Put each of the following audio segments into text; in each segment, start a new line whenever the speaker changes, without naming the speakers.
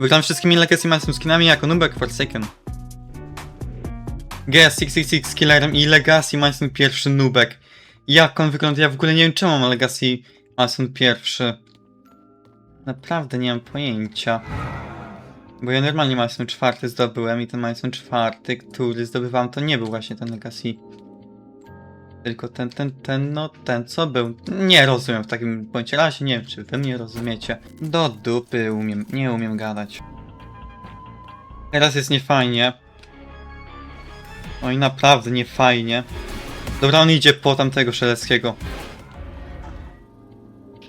Wygram wszystkimi Legacy Master skinami jako Nubek Forsaken. GS666 Killerem i Legacy Milestone pierwszy Nubek. Jak on wygląda? Ja w ogóle nie wiem czemu mam Legacy Milestone pierwszy. Naprawdę nie mam pojęcia. Bo ja normalnie Milestone czwarty zdobyłem i ten Milestone czwarty, który zdobywałem, to nie był właśnie ten Legacy. Tylko ten, ten, ten, no ten co był. Nie rozumiem w takim bądź razie, nie wiem czy wy mnie rozumiecie. Do dupy umiem, nie umiem gadać. Teraz jest niefajnie. Oj, naprawdę niefajnie. Dobra, on idzie po tamtego Szeleckiego.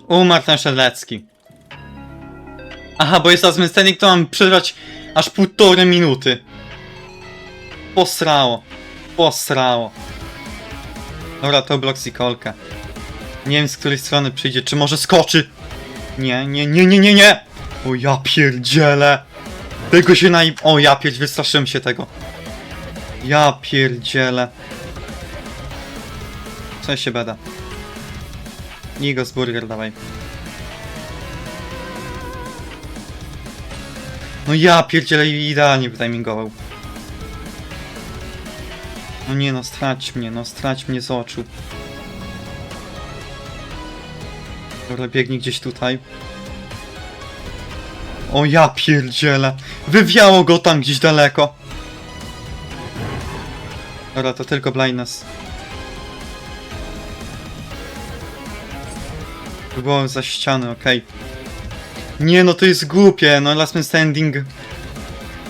Umarł ten Szelecki. Aha, bo jest last standing, to mam przeżywać aż półtorej minuty. Posrało. Posrało. Dobra, to blok i kolka. Nie wiem z której strony przyjdzie, czy może skoczy? Nie, nie, nie, nie, nie, nie! O ja pierdzielę! Tego się naj... O ja pierdzie, wystraszyłem się tego. Ja pierdzielę. Co się beda? Nigos burger, dawaj. No ja pierdzielę idealnie wytimingował. No nie no, strać mnie, no strać mnie z oczu. Dobra, biegnie gdzieś tutaj. O ja pierdzielę. Wywiało go tam gdzieś daleko. Dobra, to tylko blindness. Było za ściany, okej. Nie no, to jest głupie, no last man standing.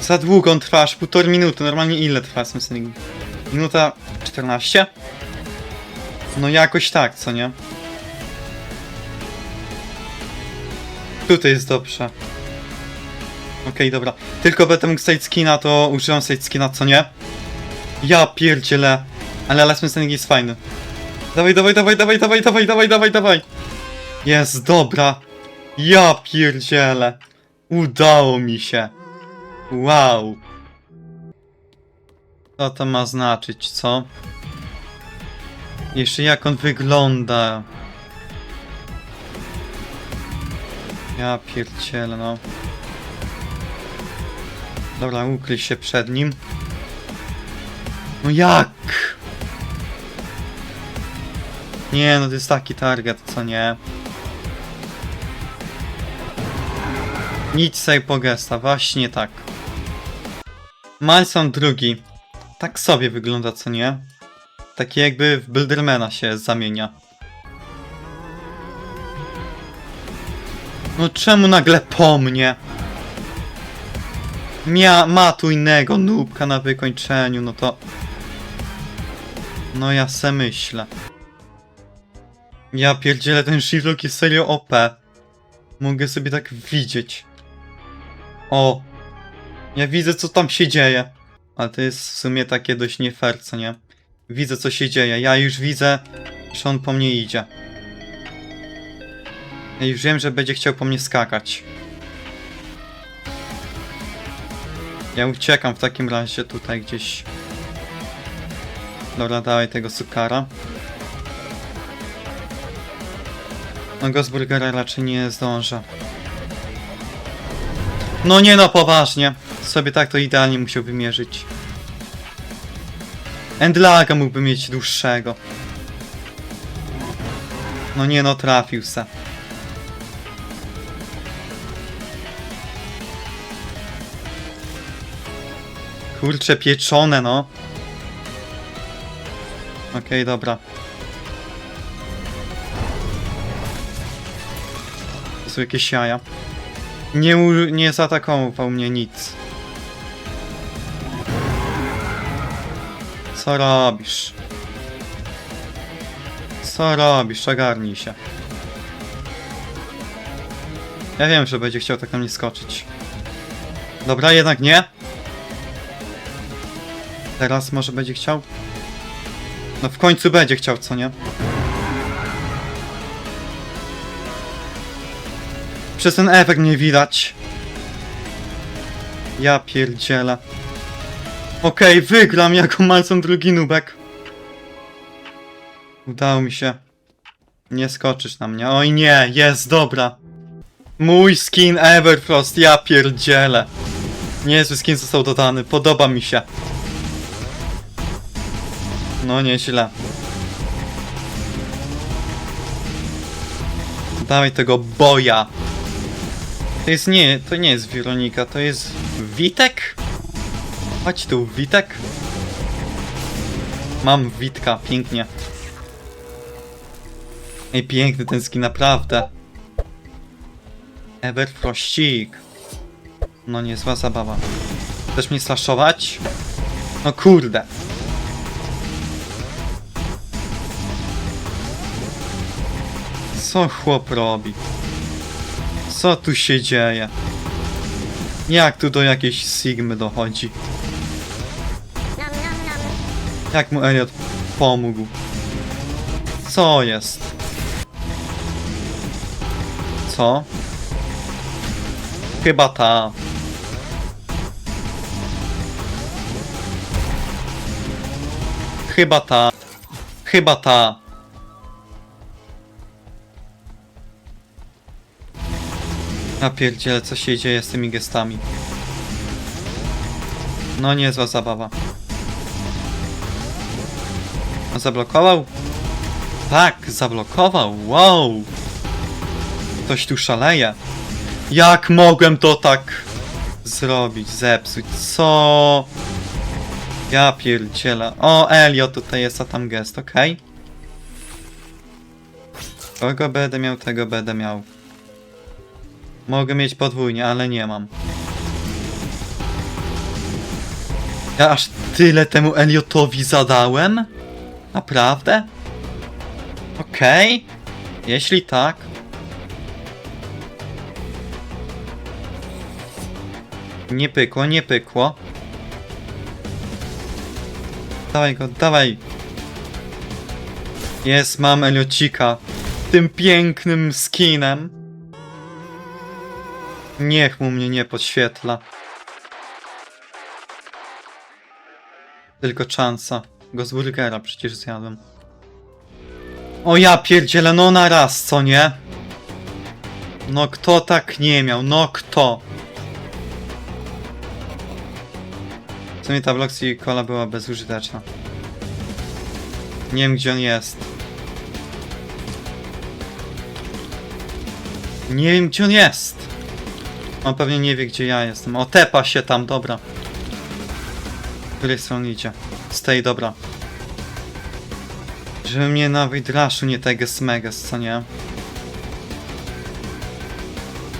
Za długo on trwa, aż półtorej minuty. Normalnie ile trwa last man standing? Minuta 14? No jakoś tak, co nie? Tutaj jest dobrze. Okej, dobra. Tylko będę mógł side skina, to używam side skina, co nie? Ja pierdzielę. Ale last standing jest fajny. Dawaj, dawaj, dawaj, dawaj, dawaj, dawaj, dawaj, dawaj, dawaj. Jest, dobra. Ja pierdzielę. Udało mi się. Wow. Co to ma znaczyć, co? Jeszcze jak on wygląda. Ja pierdzielę, no. Dobra, ukryj się przed nim. No jak? Nie, no to jest taki target, co nie? Nic sobie po gesta, właśnie tak. Malson drugi. Tak sobie wygląda, co nie? Taki jakby w Buildermana się zamienia. No czemu nagle po mnie? Mia, ma tu innego nóbka na wykończeniu, no to... No ja se myślę. Ja pierdzielę, ten Shivlock jest serio OP. Mogę sobie tak widzieć. O! Ja widzę, co tam się dzieje. Ale to jest w sumie takie dość nie fair, co nie? Widzę, co się dzieje. Ja już widzę, że on po mnie idzie. Ja już wiem, że będzie chciał po mnie skakać. Ja uciekam w takim razie tutaj gdzieś. Dobra, dawaj tego sukara. No Gosburgera raczej nie zdążę. No nie no, poważnie. Sobie tak to idealnie musiał wymierzyć. Endlaga mógłby mieć dłuższego. No nie no, trafił se. Kurcze pieczone, no. Okej, dobra. To są jakieś jaja. Nie, nie zaatakował mnie nic. Co robisz? Co robisz? Ogarnij się. Ja wiem, że będzie chciał tak na mnie skoczyć. Dobra, jednak nie. Teraz może będzie chciał? No w końcu będzie chciał, co nie? Przez ten efekt nie widać. Ja pierdzielę. Okej, wygram jako Malson drugi nubek. Udało mi się. Nie skoczysz na mnie. Oj nie, jest, dobra. Mój skin Everfrost, ja pierdzielę. Niezły skin został dodany, podoba mi się. No nieźle. Dawaj tego boja. To jest nie, to nie jest Weronika, to jest Witek? Chodź tu, Witek. Mam Witka, pięknie. Ej, piękny ten skin, naprawdę. Everfrościk. No niezła zabawa. Chcesz mnie slashować? No kurde. Co chłop robi? Co tu się dzieje? Jak tu do jakiejś Sigmy dochodzi? Jak mu Elliot pomógł? Co jest? Co? Chyba ta. Chyba ta. Chyba ta. Ja pierdzielę, co się dzieje z tymi gestami. No niezła zabawa. Zablokował? Tak, zablokował, wow! Ktoś tu szaleje. Jak mogłem to tak zrobić, zepsuć? Co? Ja pierdzielę. O, Elio tutaj jest, a tam gest, okej. Kogo będę miał, tego będę miał. Mogę mieć podwójnie, ale nie mam. Ja aż tyle temu Eliotowi zadałem? Naprawdę? Okej. Jeśli tak. Nie pykło, nie pykło. Dawaj go, dawaj. Jest, mam Eliocika. Tym pięknym skinem. Niech mu mnie nie podświetla. Tylko czansa. Go z burgera przecież zjadłem. O ja pierdzielę, no na raz, co nie? No kto tak nie miał? No kto? W sumie ta Bloxy Cola była bezużyteczna. Nie wiem gdzie on jest. Nie wiem gdzie on jest. On pewnie nie wie gdzie ja jestem. O tepa się tam, dobra. Z której strony idzie? Z tej, dobra. Żeby mnie na wydraszu nie teges meges, co nie?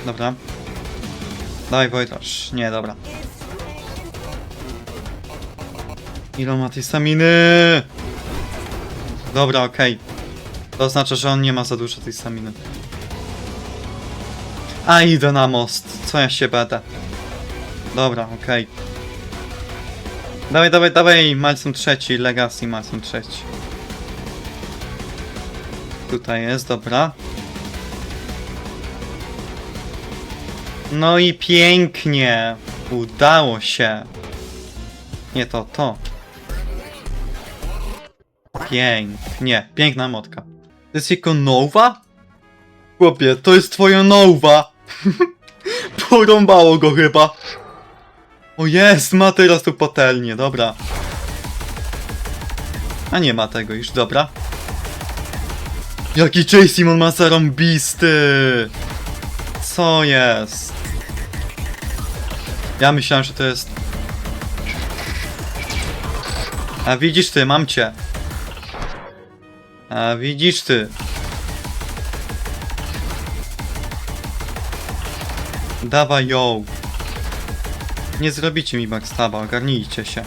Dobra. Dawaj Wojdrasz. Nie, dobra. Ile ma tej staminy? Dobra, okej. To oznacza, że on nie ma za dużo tej staminy. A idę na most. Co ja się będę? Dobra, okej. Dawaj, dawaj, dawaj. Malson trzeci. Legacy Malson trzeci. Tutaj jest, dobra. No i pięknie. Udało się. Nie to, to. Pięknie. Piękna motka. To jest jego nowa? Chłopie, to jest twoja nowa. Porąbało go chyba. O jest, ma teraz tu patelnię, dobra. A nie ma tego już, dobra. Jaki J. Simon ma zarąbisty! Co jest? Ja myślałem, że to jest... A widzisz ty, mam cię. A widzisz ty. Dawaj ją. Nie zrobicie mi backstaba, ogarnijcie się.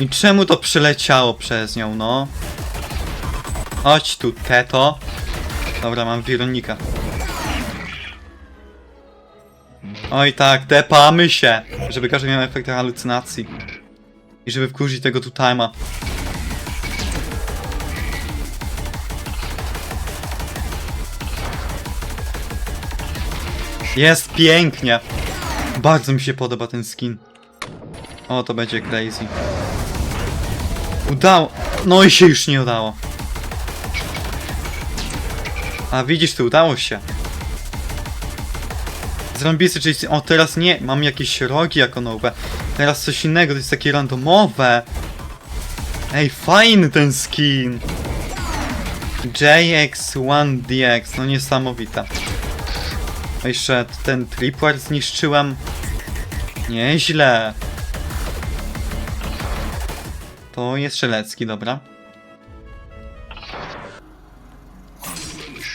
I czemu to przyleciało przez nią, no? Chodź tu, teto. Dobra, mam Weronika. Oj tak, tepamy się! Żeby każdy miał efekt halucynacji. I żeby wkurzyć tego tu Jest pięknie! Bardzo mi się podoba ten skin. O, to będzie crazy. Udało. No i się już nie udało. A widzisz, to udało się. Zrąbisy, czyli... O, teraz nie, mam jakieś rogi jako nowe. Teraz coś innego, to jest takie randomowe. Ej, fajny ten skin. JX1DX, no niesamowite. Jeszcze ten tripwire zniszczyłem. Nieźle. To jest strzelecki, dobra.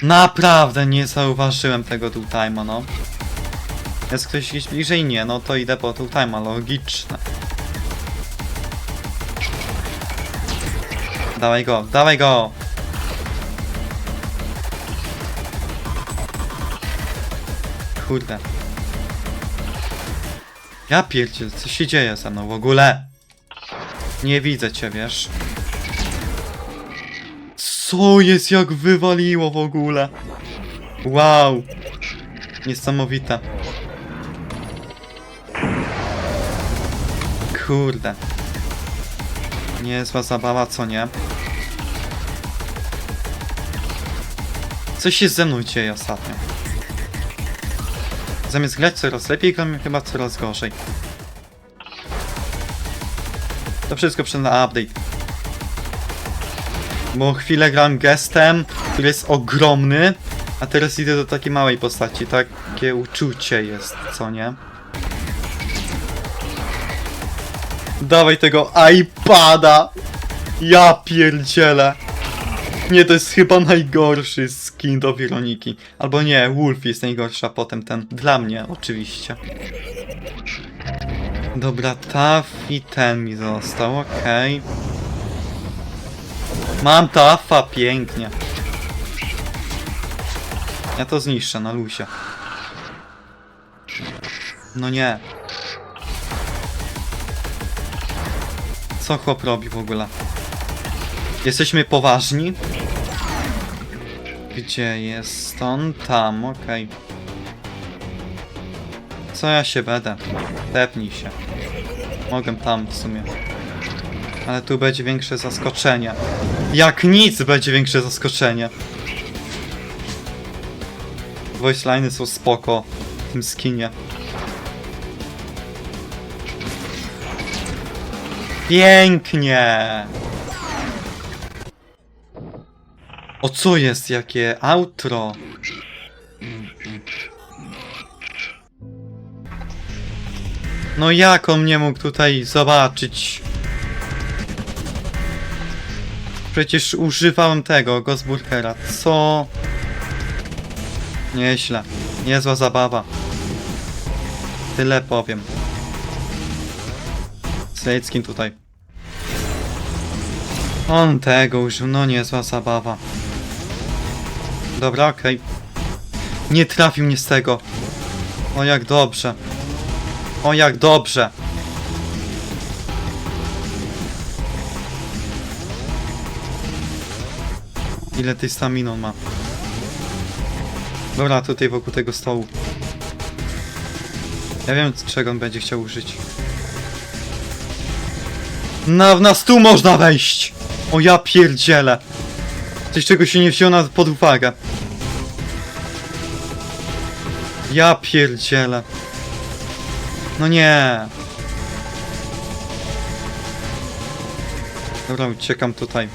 Naprawdę nie zauważyłem tego time'a, no. Jest ktoś gdzieś bliżej? Nie, no to idę po time'a, logiczne. Dawaj go, dawaj go! Kurde. Ja pierdziel, co się dzieje ze mną w ogóle? Nie widzę cię, wiesz? Co jest jak wywaliło w ogóle? Wow! Niesamowite. Kurde. Niezła zabawa, co nie? Co się ze mną dzieje ostatnio? Zamiast grać coraz lepiej, gram chyba coraz gorzej. To wszystko przed na update. Bo chwilę gram gestem, który jest ogromny, a teraz idę do takiej małej postaci. Takie uczucie jest, co nie? Dawaj tego iPada! Ja pierdzielę! Nie, to jest chyba najgorszy skin do Weroniki. Albo nie, Wolf jest najgorsza, potem ten. Dla mnie, oczywiście. Dobra, taf i ten mi został, okej. Mam tafa, pięknie. Ja to zniszczę na luzie. No nie. Co chłop robi w ogóle? Jesteśmy poważni? Gdzie jest on? Tam, okej. Co ja się będę? Tepnij się. Mogę tam w sumie. Ale tu będzie większe zaskoczenie. Jak nic będzie większe zaskoczenie. Voice liny są spoko w tym skinie. Pięknie! O co jest? Jakie outro? No jak on nie mógł tutaj zobaczyć? Przecież używałem tego, Gosburgera. Co? Nieźle. Niezła zabawa. Tyle powiem. Sleckim tutaj. On tego użył, no niezła zabawa. Dobra, okej. Nie trafił mnie z tego. O jak dobrze. O jak dobrze. Ile tej staminą ma? Dobra, tutaj wokół tego stołu. Ja wiem, czego on będzie chciał użyć. Na, na stół można wejść! O ja pierdzielę! Coś, czego się nie wziął na pod uwagę. Ja pierdzielę. No nie. Dobra, uciekam tutaj.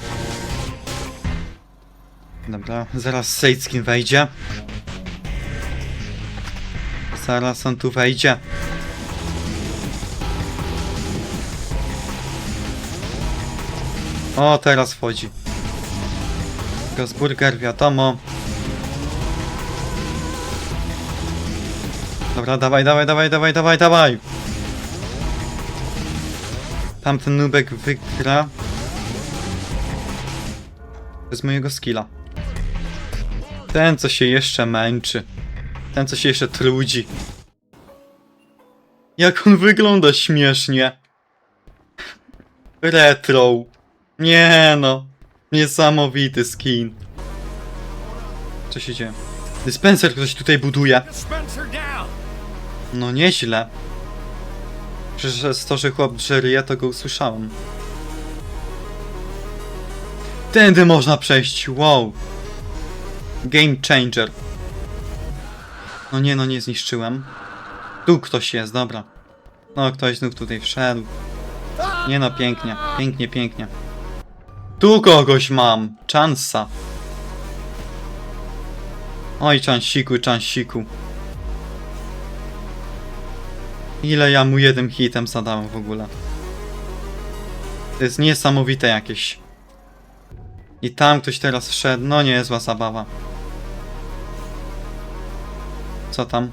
Dobra, zaraz Sejckin wejdzie. Zaraz on tu wejdzie. O, teraz wchodzi. Gosburger, wiadomo. Dobra, dawaj, dawaj, dawaj, dawaj, dawaj, dawaj! Tamten nubek wygra. Bez mojego skilla. Ten, co się jeszcze męczy. Ten, co się jeszcze trudzi. Jak on wygląda śmiesznie. Retro. Nie no. Niesamowity skin. Co się dzieje? Dyspenser ktoś tutaj buduje.
Dispenser!
No nieźle. Przez to, że chłop drzeryje, to go usłyszałem. Tędy można przejść, wow. Game changer. No nie, no nie zniszczyłem. Tu ktoś jest, dobra. No, ktoś znów tutaj wszedł. Nie no, pięknie, pięknie, pięknie. Tu kogoś mam! Chansa. Oj, czansiku, czansiku. Ile ja mu jednym hitem zadałem w ogóle. To jest niesamowite jakieś. I tam ktoś teraz wszedł, no niezła zabawa. Co tam?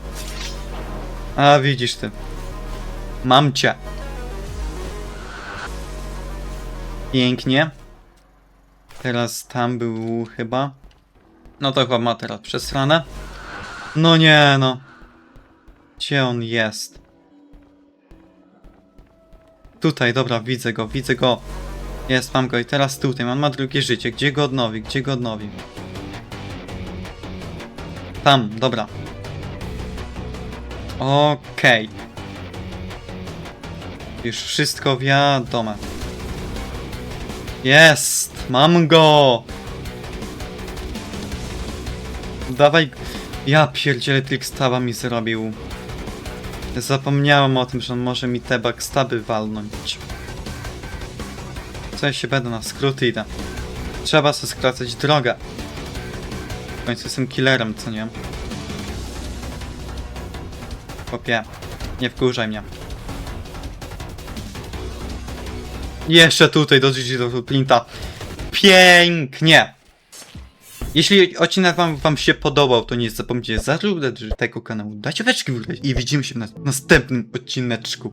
A widzisz ty. Mam cię. Pięknie. Teraz tam był chyba. No to chyba ma teraz przesrane. No nie no. Gdzie on jest? Tutaj, dobra, widzę go, widzę go. Jest, mam go i teraz tutaj, on ma drugie życie. Gdzie go odnowi, gdzie go odnowi? Tam, dobra. Okej. Już wszystko wiadome. Jest! Mam go! Dawaj. Ja pierdzielę Trickstaba mi zrobił. Zapomniałem o tym, że on może mi te backstaby walnąć. Co ja się będę na skróty idę. Trzeba sobie skracać drogę. W końcu jestem killerem, co nie? Popie. Nie wkurzaj mnie. Jeszcze tutaj do do Plinta. Pięknie! Jeśli odcinek wam, wam się podobał, to nie zapomnijcie zarówno tego kanału, dać łeczki w górę i widzimy się w nas- następnym odcineczku.